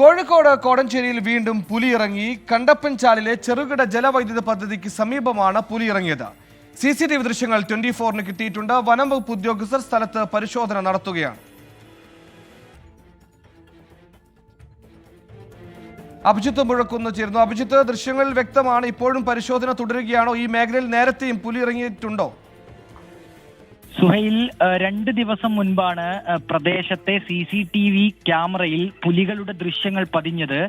കോഴിക്കോട് കോടഞ്ചേരിയിൽ വീണ്ടും പുലി ഇറങ്ങി കണ്ടപ്പൻചാലിലെ ചെറുകിട ജലവൈദ്യുത പദ്ധതിക്ക് സമീപമാണ് പുലി ഇറങ്ങിയത് സി സി ടി വി ദൃശ്യങ്ങൾ ട്വന്റി ഫോറിന് കിട്ടിയിട്ടുണ്ട്. വനം വകുപ്പ് ഉദ്യോഗസ്ഥർ സ്ഥലത്ത് പരിശോധന നടത്തുകയാണ്. അഭിജിത്ത് മുഴക്കുന്ന് ചേരുന്നു. അഭിജിത്ത് ദൃശ്യങ്ങളിൽ വ്യക്തമാണ് ഇപ്പോഴും പരിശോധന തുടരുകയാണോ? ഈ മേഖലയിൽ നേരത്തെയും പുലി ഇറങ്ങിയിട്ടുണ്ടോ സുഹൈൽ രണ്ട് ദിവസം മുൻപാണ് പ്രദേശത്തെ സി സി ടി വി ക്യാമറയിൽ പുലികളുടെ ദൃശ്യങ്ങൾ പതിഞ്ഞത്.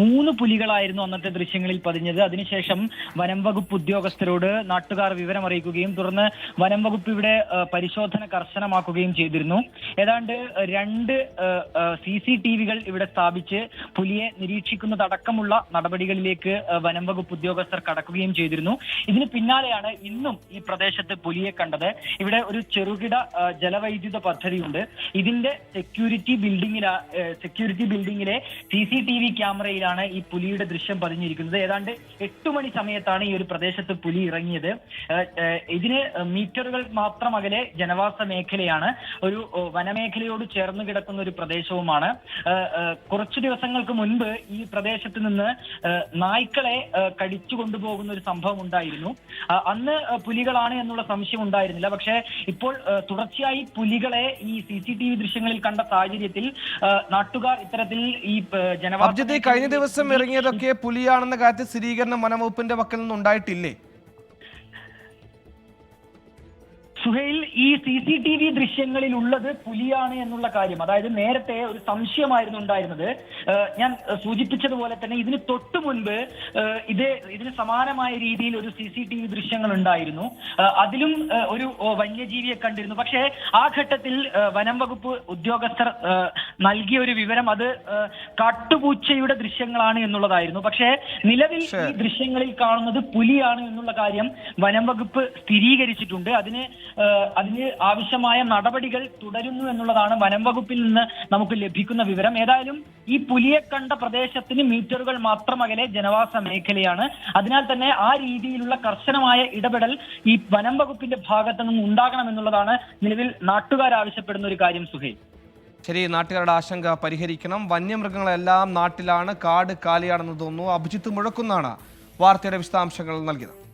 മൂന്ന് പുലികളായിരുന്നു അന്നത്തെ ദൃശ്യങ്ങളിൽ പതിഞ്ഞത്. അതിനുശേഷം വനം വകുപ്പ് ഉദ്യോഗസ്ഥരോട് നാട്ടുകാർ വിവരം അറിയിക്കുകയും തുടർന്ന് വനം വകുപ്പ് ഇവിടെ പരിശോധന കർശനമാക്കുകയും ചെയ്തിരുന്നു. ഏതാണ്ട് രണ്ട് സി സി ടി വികൾ ഇവിടെ സ്ഥാപിച്ച് പുലിയെ നിരീക്ഷിക്കുന്നതടക്കമുള്ള നടപടികളിലേക്ക് വനം വകുപ്പ് ഉദ്യോഗസ്ഥർ കടക്കുകയും ചെയ്തിരുന്നു. ഇതിന് പിന്നാലെയാണ് ഇന്നും ഈ പ്രദേശത്ത് പുലിയെ കണ്ടത്. ഇവിടെ ഒരു ചെറുകിട ജലവൈദ്യുത പദ്ധതിയുണ്ട്. ഇതിന്റെ സെക്യൂരിറ്റി ബിൽഡിങ്ങിലാ സെക്യൂരിറ്റി ബിൽഡിംഗിലെ സി സി ടി വി ക്യാമറയിലാണ് ഈ പുലിയുടെ ദൃശ്യം പതിഞ്ഞിരിക്കുന്നത്. ഏതാണ്ട് എട്ടു മണി സമയത്താണ് ഈ ഒരു പ്രദേശത്ത് പുലി ഇറങ്ങിയത്. ഇതിന് മീറ്ററുകൾ മാത്രം അകലെ ജനവാസ മേഖലയാണ്. ഒരു വനമേഖലയോട് ചേർന്ന് കിടക്കുന്ന ഒരു പ്രദേശവുമാണ്. കുറച്ചു ദിവസങ്ങൾക്ക് മുൻപ് ഈ പ്രദേശത്ത് നിന്ന് നായ്ക്കളെ കടിച്ചു കൊണ്ടുപോകുന്ന ഒരു സംഭവം ഉണ്ടായിരുന്നു. അന്ന് പുലികളാണ് എന്നുള്ള സംശയം ഉണ്ടായിരുന്നില്ല. പക്ഷേ ഇപ്പോൾ തുടർച്ചയായി പുലികളെ ഈ സി സി ടി വി ദൃശ്യങ്ങളിൽ കണ്ട സാഹചര്യത്തിൽ നാട്ടുകാർ ഇത്തരത്തിൽ ഈ ജനവാസ കഴിഞ്ഞ ദിവസം ഇറങ്ങിയതൊക്കെ പുലിയാണെന്ന കാര്യത്തിൽ സ്ഥിരീകരണം വനംവകുപ്പിന്റെ പക്കൽ നിന്ന് സുഹൈൽ ഈ സി സി ടി വി ദൃശ്യങ്ങളിൽ ഉള്ളത് പുലിയാണ് എന്നുള്ള കാര്യം. അതായത് നേരത്തെ ഒരു സംശയമായിരുന്നു ഉണ്ടായിരുന്നത്. ഞാൻ സൂചിപ്പിച്ചതുപോലെ തന്നെ ഇതിന് തൊട്ടു മുൻപ് ഇത് ഇതിന് സമാനമായ രീതിയിൽ ഒരു സി സി ടി വി ദൃശ്യങ്ങൾ ഉണ്ടായിരുന്നു അതിലും ഒരു വന്യജീവിയെ കണ്ടിരുന്നു. പക്ഷേ ആ ഘട്ടത്തിൽ വനം വകുപ്പ് ഉദ്യോഗസ്ഥർ നൽകിയ ഒരു വിവരം അത് കാട്ടുപൂച്ചയുടെ ദൃശ്യങ്ങളാണ് എന്നുള്ളതായിരുന്നു. പക്ഷേ നിലവിൽ ഈ ദൃശ്യങ്ങളിൽ കാണുന്നത് പുലിയാണ് എന്നുള്ള കാര്യം വനം വകുപ്പ് സ്ഥിരീകരിച്ചിട്ടുണ്ട്. അതിന് അതിന് ആവശ്യമായ നടപടികൾ തുടരുന്നു എന്നുള്ളതാണ് വനം വകുപ്പിൽ നിന്ന് നമുക്ക് ലഭിക്കുന്ന വിവരം. ഏതായാലും ഈ പുലിയെ കണ്ട പ്രദേശത്തിന് മീറ്ററുകൾ മാത്രം അകലെ ജനവാസ മേഖലയാണ്. അതിനാൽ തന്നെ ആ രീതിയിലുള്ള കർശനമായ ഇടപെടൽ ഈ വനം വകുപ്പിന്റെ ഭാഗത്തു നിന്നും ഉണ്ടാകണം എന്നുള്ളതാണ് നിലവിൽ നാട്ടുകാർ ആവശ്യപ്പെടുന്ന ഒരു കാര്യം സുഹൈൽ. ശരി നാട്ടുകാരുടെ ആശങ്ക പരിഹരിക്കണം. വന്യമൃഗങ്ങളെല്ലാം നാട്ടിലാണ് കാട് കാലിയാണെന്ന് തോന്നുന്നു. അഭിജിത്ത് മുഴക്കുന്നാണ് വാർത്തയുടെ വിശദാംശങ്ങൾ നൽകിയത്.